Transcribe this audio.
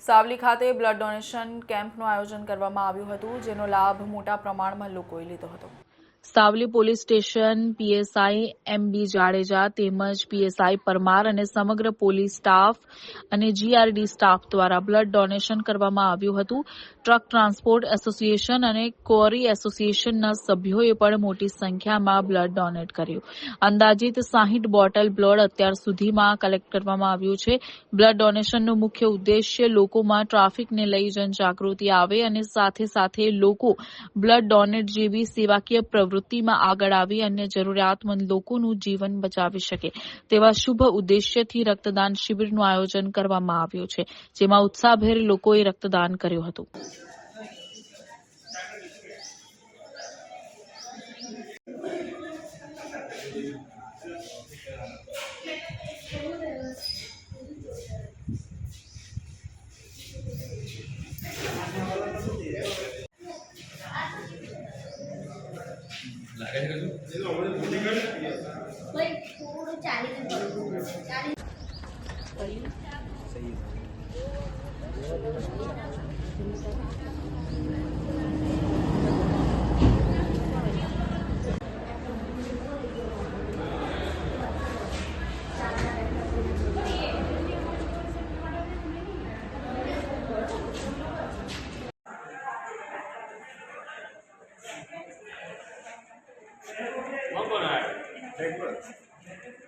સાવલી ખાતે blood donation કેમ્પનું આયોજન કરવામાં આવ્યું હતું, જેનો લાભ મોટા પ્રમાણમાં લોકોએ લીધો હતો. Savli police station, PSI, M B Jadeja તેમજ પીએસઆઈ પરમાર અને સમગ્ર પોલીસ સ્ટાફ અને જીઆરડી સ્ટાફ દ્વારા બ્લડ ડોનેશન કરવામાં આવ્યું હતું. ટ્રક ટ્રાન્સપોર્ટ એસોસિએશન અને કોરી એસોસિએશનના સભ્યોએ પણ મોટી સંખ્યામાં બ્લડ ડોનેટ કર્યું. અંદાજિત સાહીઠ બોટલ બ્લડ અત્યાર સુધીમાં કલેક્ટ કરવામાં આવ્યું છે. બ્લડ ડોનેશનનો મુખ્ય ઉદ્દેશ્ય લોકોમાં ટ્રાફિકને લઈ જનજાગૃતિ આવે અને સાથે સાથે લોકો બ્લડ ડોનેટ જેવી સેવાકીય પ્રવૃત્તિમાં આગળ આવી અન્ય જરૂરિયાતમંદ લોકોનું જીવન બચાવી શકે તેવા શુભ ઉદ્દેશ્યથી રક્તદાન શિબિરનું આયોજન કરવામાં આવ્યું છે, જેમાં ઉત્સાહભેર લોકોએ રક્તદાન કર્યું હતું. Thank ચાલીને ચાલી Thank.